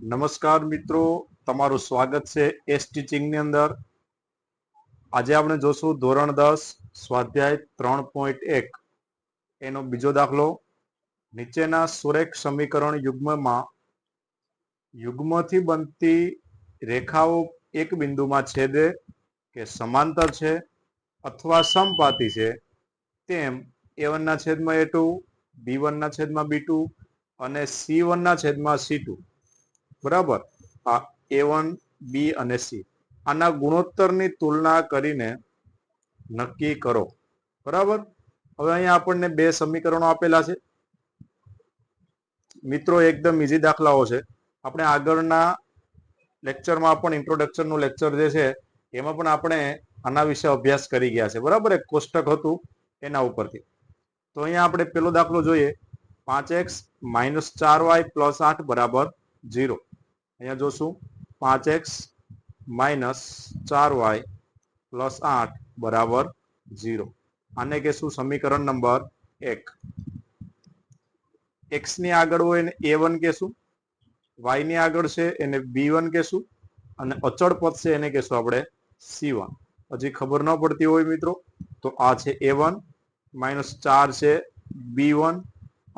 નમસ્કાર મિત્રો, તમારું સ્વાગત છે એસ ટીચિંગની અંદર. આજે આપણે જોશું ધોરણ દસ, સ્વાધ્યાય ત્રણ પોઈન્ટ એક. એનો બીજો દાખલો, નીચેના સુરેખ સમીકરણ યુગ્મમાં, યુગ્મથી બનતી રેખાઓ એક બિંદુમાં છેદે કે સમાંતર છે અથવા સમપાતી છે, તેમ એ વનના છેદમાં એ ટુ બી વનના છેદમાં બી ટુ અને સી વનના છેદમાં સી ટુ બરાબર? આ એ વન બી અને સી આના ગુણોત્તરની તુલના કરીને નક્કી કરો. બરાબર? હવે અહીંયા આપણને બે સમીકરણો આપેલા છે. મિત્રો, એકદમ ઇઝી દાખલાઓ છે. આપણે આગળના લેક્ચરમાં પણ ઇન્ટ્રોડક્શનનું લેક્ચર જે છે, એમાં પણ આપણે આના વિશે અભ્યાસ કરી ગયા છે. બરાબર? એક કોષ્ટક હતું એના ઉપરથી. તો અહીંયા આપણે પેલો દાખલો જોઈએ. પાંચ એક્સ માઇનસ ચાર વાય પ્લસ આઠ બરાબર ઝીરો. અહીંયા જોશું. પાંચ એક્સ માઇનસ ચાર વાય પ્લસ આઠ બરાબર ઝીરો. આને કહેશું સમીકરણ નંબર એક. એક્સની આગળ હોય એને એ વન કહેશું. વાયની આગળ છે એને બી વન કહેશું. અને અચળ પદ છે એને કહેશું આપણે સી વન. હજી ખબર ન પડતી હોય મિત્રો, તો આ છે એ વન માઇનસ ચાર છે બી વન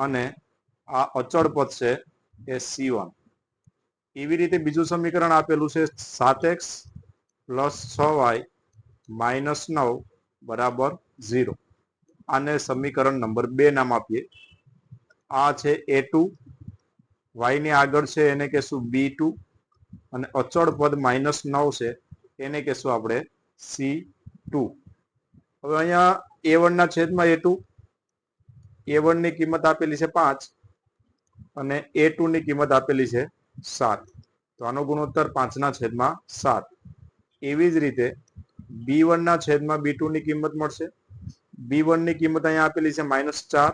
અને આ અચળ પદ છે એ સી વન. એવી રીતે બીજું સમીકરણ આપેલું છે સાત એક્સ પ્લસ છ વાય માઇનસ નવ બરાબર ઝીરો. આને સમીકરણ નંબર બે નામ આપીએ. આ છે એ ટુ. વાયની આગળ છે એને કહેશું બી ટુ. અને અચળ પદ માઇનસ નવ છે એને કહેશું આપણે સી ટુ. હવે અહીંયા એ વનના છેદમાં એ ટુ. એ વનની કિંમત આપેલી છે પાંચ. અને એ ટુની કિંમત આપેલી છે સાત. તો આનો ગુણોત્તર પાંચના છેદમાં સાત. એવી જ રીતે બી વનના છેદમાં બી ટુ ની કિંમત મળશે. બી વનની કિંમત અહીંયા આપેલી છે માઇનસ ચાર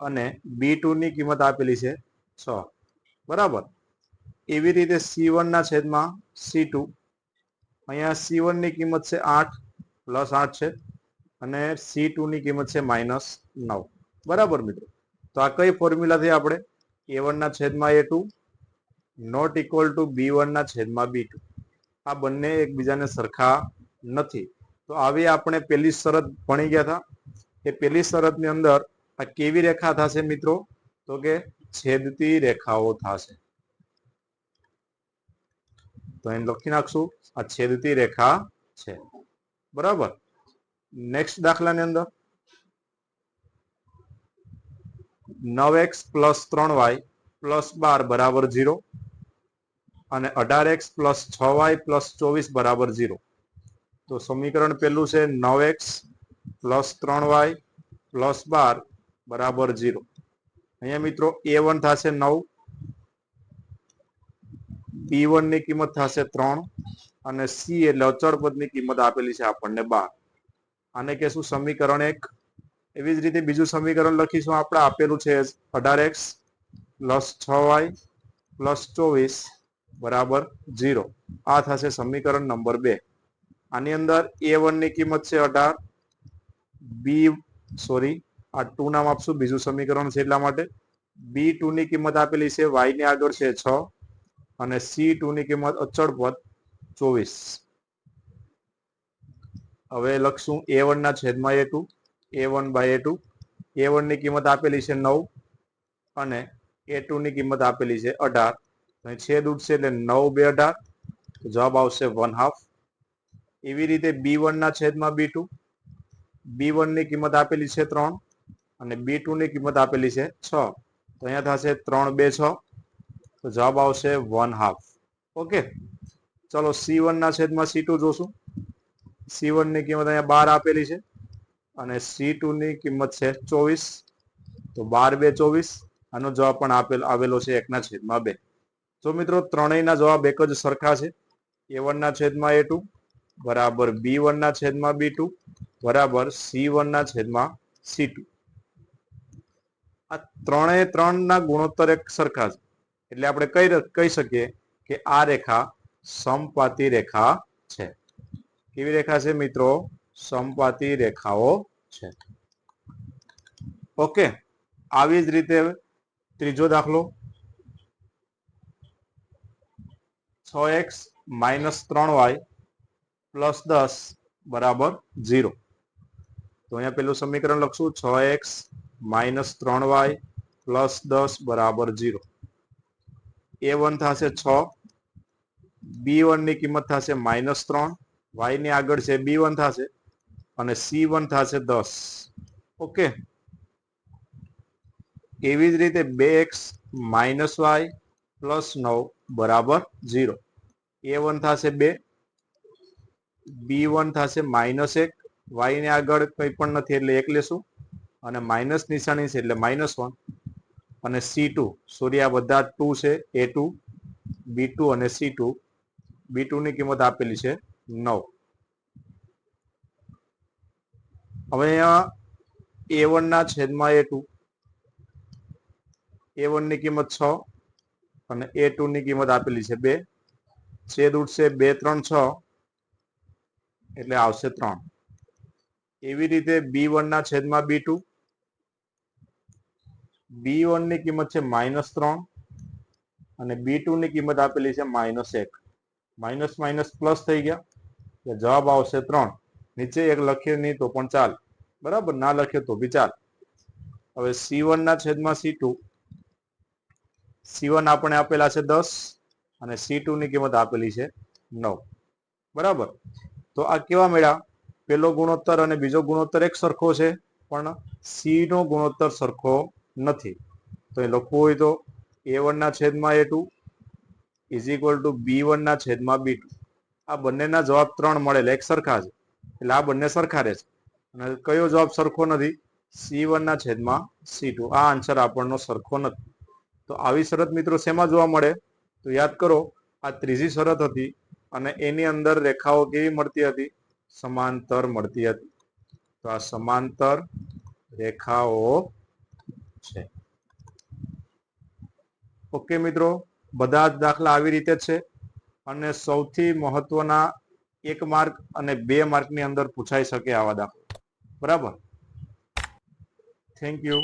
અને બી ટુ ની કિંમત આપેલી છે છ. બરાબર? એવી રીતે સી વનના છેદમાં સી ટુ. અહીંયા સી વનની કિંમત છે આઠ પ્લસ આઠ છે અને સી ટુની કિંમત છે માઇનસ નવ. બરાબર મિત્રો? તો આ કઈ ફોર્મ્યુલાથી આપણે એ વનના છેદમાં a two not equal to b વનના છેદમાં બી ટુ આ બંને એકબીજાને સરખા નથી. તો આવી આપણે પેલી શરત ભણી ગયા હતા. એ પેલી શરતની અંદર આ કેવી રેખા થશે મિત્રો? તો કે છેદતી રેખાઓ થશે. તો એમ લખી નાખશું. આ છેદતી રેખા છે. બરાબર? નેક્સ્ટ દાખલાની અંદર. નવ એક્સ પ્લસ ત્રણ વાય પ્લસ બાર બરાબર ઝીરો અને અઢાર એક્સ પ્લસ છ વાય પ્લસ ચોવીસ બરાબર ઝીરો. તો સમીકરણ પેલું છે નવ એક્સ પ્લસ ત્રણ વાય પ્લસ બાર બરાબર ઝીરો. અહીંયા મિત્રો એ વન થશે નવ, બી વનની કિંમત થશે ત્રણ અને સી એટલે અચળ પદની કિંમત આપેલી છે આપણને બાર. આને કહેશું સમીકરણ એક. એવી જ રીતે બીજું સમીકરણ લખીશું આપણે. આપેલું છે અઢાર એક્સ પ્લસ છ વાય પ્લસ ચોવીસ બરાબર ઝીરો. આ થશે સમીકરણ નંબર બે. આની અંદર એ વનની કિંમત છે અઢાર. બી, સોરી, આ ટુ નામ આપશું. બીજું સમીકરણ છે એટલા માટે. બી ટુ ની કિંમત આપેલી છે વાયની આગળ છે છ અને સી ટુની કિંમત અચળ પદ ચોવીસ. હવે લખશું એ વનના છેદમાં a two. A one by a two a વનની કિંમત આપેલી છે નવ અને એ ટુની કિંમત આપેલી છે અઢાર. અહીં છેદ ઉઠશે એટલે નવ બે અઢાર. જવાબ આવશે વન હાફ એવી રીતે બી વનના છેદમાં બી ટુ બી વનની કિંમત આપેલી છે ત્રણ અને બી ટુની કિંમત આપેલી છે છ. તો અહીંયા થશે ત્રણ બે છ. તો જવાબ આવશે વન હાફ ઓકે. ચલો સી વનના છેદમાં સી ટુ જોશું. સી વનની કિંમત અહીંયા બાર આપેલી છે. અને સી ટુ ની કિંમત છે ચોવીસ. તો બાર બે ચોવીસ. આનો જવાબ પણ આપેલ, આવેલો છે એકના છેદમાં બે. તો મિત્રો ત્રણેયના જવાબ એક જ સરખા છે. એ વનના છેદમાં એ ટુ બરાબર બી વનના છેદમાં બી ટુ બરાબર સી વનના છેદમાં સી ટુ આ ત્રણેય ત્રણના ગુણોત્તર એક સરખા છે. એટલે આપણે કઈ કહી શકીએ કે આ રેખા સમપાતી રેખા છે. કેવી રેખા છે મિત્રો? સમપાતી રેખાઓ છે. ઓકે. આવી જ રીતે ત્રીજો દાખલો. છ એક્સ માઇનસ ત્રણ વાય પ્લસ દસ બરાબર ઝીરો. તો અહીંયા પેલું સમીકરણ લખશું. છ એક્સ માઇનસ ત્રણ વાય પ્લસ દસ બરાબર ઝીરો. એ વન થશે છ. બી વનની કિંમત થશે માઇનસ ત્રણ. વાયની આગળ છે બી વન થશે. અને સી વન થશે દસ. ઓકે એવી જ રીતે બે એક્સ માઇનસ વાય પ્લસ નવ બરાબર ઝીરો. એ વન થશે બે. બી વન થશે માઇનસ એક. વાય ને આગળ કંઈ પણ નથી એટલે એક લેશું. અને માઇનસ નિશાની છે એટલે માઇનસ વન. અને સી ટુ સોરી, આ બધા ટુ છે, એ ટુ. બી ટુ અને સી ટુ બી ટુ ની કિંમત આપેલી છે નવ. હવે અહીંયા એ વન ના છેદમાં એ ટુ એ વનની કિંમત છ અને એ ટુ ની કિંમત આપેલી છે બે. છેદ ઉઠશે બે, ત્રણ, છ. એટલે આવશે ત્રણ. એવી રીતે બી વન ના છેદમાં બી ટુ બી વનની કિંમત છે માઇનસ ત્રણ અને બી ટુ ની કિંમત આપેલી છે માઇનસ એક. માઇનસ માઇનસ પ્લસ થઈ ગયા. જવાબ આવશે ત્રણ. નીચે એક લખીએ નહીં તો પણ ચાલ. બરાબર? ના લખીએ તો ચાલ. હવે સી વન ના છેદમાં સી ટુ સી વન આપણે આપેલા છે દસ અને સી ટુ ની કિંમત આપેલી છે નવ. બરાબર? તો આ કેવા મેળા પેલો ગુણોત્તર અને બીજો ગુણોત્તર એક સરખો છે, પણ સી નો ગુણોત્તર સરખો નથી. તો એ લખવું હોય તો એ વન ના છેદમાં a two is equal to b one ના છેદમાં બી ટુ આ બંનેના જવાબ ત્રણ મળેલા, એક સરખા છે. એટલે આ બંને સરખા રહે છે અને કયો જવાબ સરખો નથી? સી વન ના છેદમાં સી ટુ. આ આન્સર આપણનો સરખો નથી. તો આવી શરત મિત્રો શેમાં જોવા મળે? તો યાદ કરો, આ ત્રીજી શરત હતી અને એની અંદર રેખાઓ કેવી મળતી હતી? સમાંતર મળતી હતી. તો આ સમાંતર રેખાઓ છે. ઓકે મિત્રો, બધા જ દાખલા આવી રીતે છે. અને સૌથી મહત્વના એક માર્ક અને બે માર્કની અંદર પૂછાઈ શકે આવા દાખલા. બરાબર? Thank you